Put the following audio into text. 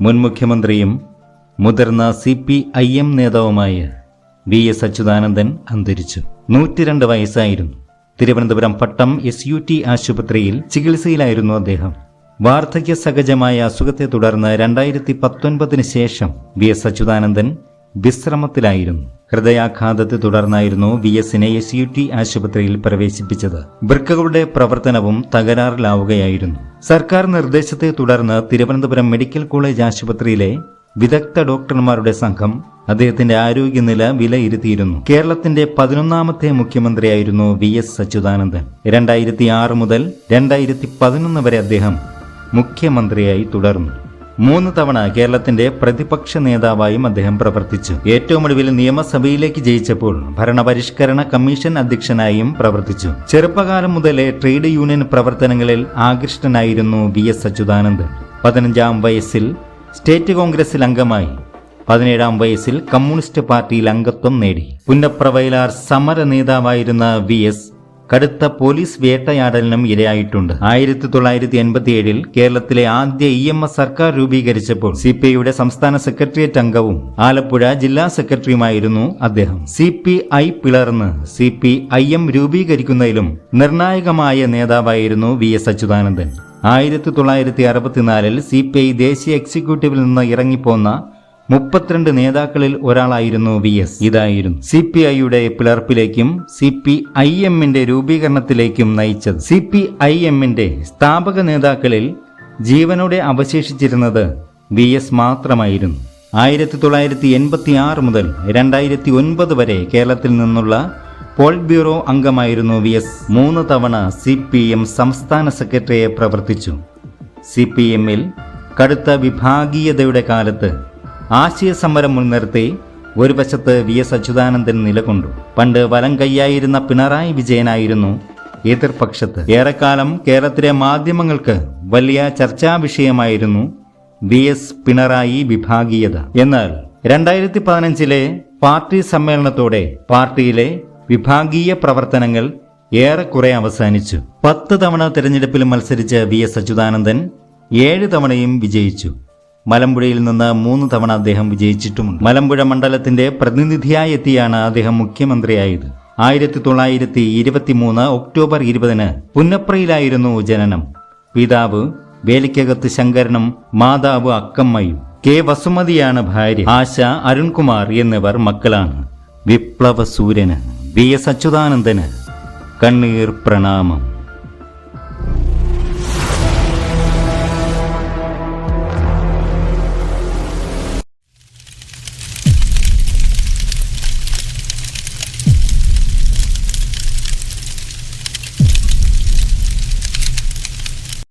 മുൻ മുഖ്യമന്ത്രിയും മുതിർന്ന സി പി ഐ എം നേതാവുമായ വി എസ് അച്യുതാനന്ദൻ അന്തരിച്ചു. നൂറ്റിരണ്ട് വയസ്സായിരുന്നു. Thiruvananthapuram Pattom S U T ആശുപത്രിയിൽ ചികിത്സയിലായിരുന്നു അദ്ദേഹം. വാർദ്ധക്യ സഹജമായ അസുഖത്തെ തുടർന്ന് രണ്ടായിരത്തി പത്തൊൻപതിന് ശേഷം വി എസ് അച്യുതാനന്ദൻ വിശ്രമത്തിലായിരുന്നു. ഹൃദയാഘാതത്തെ തുടർന്നായിരുന്നു വി എസിനെ എസ് യു ടി ആശുപത്രിയിൽ പ്രവേശിപ്പിച്ചത്. വൃക്കകളുടെ പ്രവർത്തനവും തകരാറിലാവുകയായിരുന്നു. സർക്കാർ നിർദ്ദേശത്തെ തുടർന്ന് തിരുവനന്തപുരം മെഡിക്കൽ കോളേജ് ആശുപത്രിയിലെ വിദഗ്ധ ഡോക്ടർമാരുടെ സംഘം അദ്ദേഹത്തിന്റെ ആരോഗ്യനില വിലയിരുത്തിയിരുന്നു. കേരളത്തിന്റെ പതിനൊന്നാമത്തെ മുഖ്യമന്ത്രിയായിരുന്നു വി എസ് അച്യുതാനന്ദൻ രണ്ടായിരത്തി ആറ് മുതൽ രണ്ടായിരത്തി പതിനൊന്ന് വരെ അദ്ദേഹം മുഖ്യമന്ത്രിയായി തുടർന്നു. മൂന്ന് തവണ കേരളത്തിന്റെ പ്രതിപക്ഷ നേതാവായും അദ്ദേഹം പ്രവർത്തിച്ചു. ഏറ്റവും ഒടുവിൽ നിയമസഭയിലേക്ക് ജയിച്ചപ്പോൾ ഭരണപരിഷ്കരണ കമ്മീഷൻ അധ്യക്ഷനായും പ്രവർത്തിച്ചു. ചെറുപ്പകാലം മുതലേ ട്രേഡ് യൂണിയൻ പ്രവർത്തനങ്ങളിൽ ആകൃഷ്ടനായിരുന്നു വി എസ് അച്യുതാനന്ദൻ. പതിനഞ്ചാം വയസ്സിൽ സ്റ്റേറ്റ് കോൺഗ്രസിൽ അംഗമായി. പതിനേഴാം വയസ്സിൽ കമ്മ്യൂണിസ്റ്റ് പാർട്ടിയിൽ അംഗത്വം നേടി. പുന്നപ്രവയലാർ സമര നേതാവായിരുന്ന വി എസ് കടുത്ത പോലീസ് വേട്ടയാടലിനും ഇരയായിട്ടുണ്ട്. ആയിരത്തി തൊള്ളായിരത്തി എൺപത്തിയേഴിൽ കേരളത്തിലെ ആദ്യ ഇ എം എസ് സർക്കാർ രൂപീകരിച്ചപ്പോൾ സി പി ഐയുടെ സംസ്ഥാന സെക്രട്ടേറിയറ്റ് അംഗവും ആലപ്പുഴ ജില്ലാ സെക്രട്ടറിയുമായിരുന്നു അദ്ദേഹം. സി പി ഐ പിളർന്ന് സി പി ഐ എം രൂപീകരിക്കുന്നതിലും നിർണായകമായ നേതാവായിരുന്നു വി എസ് അച്യുതാനന്ദൻ. ആയിരത്തി തൊള്ളായിരത്തി അറുപത്തിനാലിൽ സി പി ഐ ദേശീയ എക്സിക്യൂട്ടീവിൽ നിന്ന് ഇറങ്ങിപ്പോന്ന മുപ്പത്തിരണ്ട് നേതാക്കളിൽ ഒരാളായിരുന്നു വി എസ്. ഇതായിരുന്നു. സി പി ഐയുടെ പിളർപ്പിലേക്കും സി പി ഐ എമ്മിന്റെ രൂപീകരണത്തിലേക്കും നയിച്ചത്. സി പി ഐ എമ്മിന്റെ സ്ഥാപക നേതാക്കളിൽ ജീവനോടെ അവശേഷിച്ചിരുന്നത് വി എസ് മാത്രമായിരുന്നു. ആയിരത്തി തൊള്ളായിരത്തി എൺപത്തി ആറ് മുതൽ രണ്ടായിരത്തി ഒൻപത് വരെ കേരളത്തിൽ നിന്നുള്ള പോളിറ്റ് ബ്യൂറോ അംഗമായിരുന്നു വി എസ്. മൂന്ന് തവണ സി പി എം സംസ്ഥാന സെക്രട്ടറിയെ പ്രവർത്തിച്ചു. സി പി എമ്മിൽ കടുത്ത വിഭാഗീയതയുടെ കാലത്ത് ആശയസമരം മുൻനിർത്തി ഒരു വശത്ത് വി എസ് അച്യുതാനന്ദൻ നിലകൊണ്ടു. പണ്ട് വലം കൈയായിരുന്ന പിണറായി വിജയനായിരുന്നു എതിർപക്ഷത്ത്. ഏറെക്കാലം കേരളത്തിലെ മാധ്യമങ്ങൾക്ക് വലിയ ചർച്ചാ വിഷയമായിരുന്നു വി എസ് പിണറായി വിഭാഗീയത. എന്നാൽ രണ്ടായിരത്തി പതിനഞ്ചിലെ പാർട്ടി സമ്മേളനത്തോടെ പാർട്ടിയിലെ വിഭാഗീയ പ്രവർത്തനങ്ങൾ ഏറെക്കുറെ അവസാനിച്ചു. പത്ത് തവണ തിരഞ്ഞെടുപ്പിൽ മത്സരിച്ച വി എസ് അച്യുതാനന്ദൻ ഏഴ് തവണയും വിജയിച്ചു. മലമ്പുഴയിൽ നിന്ന് മൂന്ന് തവണ അദ്ദേഹം വിജയിച്ചിട്ടുമുണ്ട്. മലമ്പുഴ മണ്ഡലത്തിന്റെ പ്രതിനിധിയായി എത്തിയാണ് അദ്ദേഹം മുഖ്യമന്ത്രിയായത്. ആയിരത്തി തൊള്ളായിരത്തി ഇരുപത്തിമൂന്ന് ഒക്ടോബർ ഇരുപതിന് പുന്നപ്രയിലായിരുന്നു ജനനം. പിതാവ് വേലിക്കകത്ത് ശങ്കരനും മാതാവ് അക്കമ്മയും കെ വസുമതിയാണ് ഭാര്യ. ആശ അരുൺകുമാർ എന്നിവർ മക്കളാണ്. വിപ്ലവ സൂര്യന് വി എസ് അച്യുതാനന്ദന് കണ്ണീർ പ്രണാമം.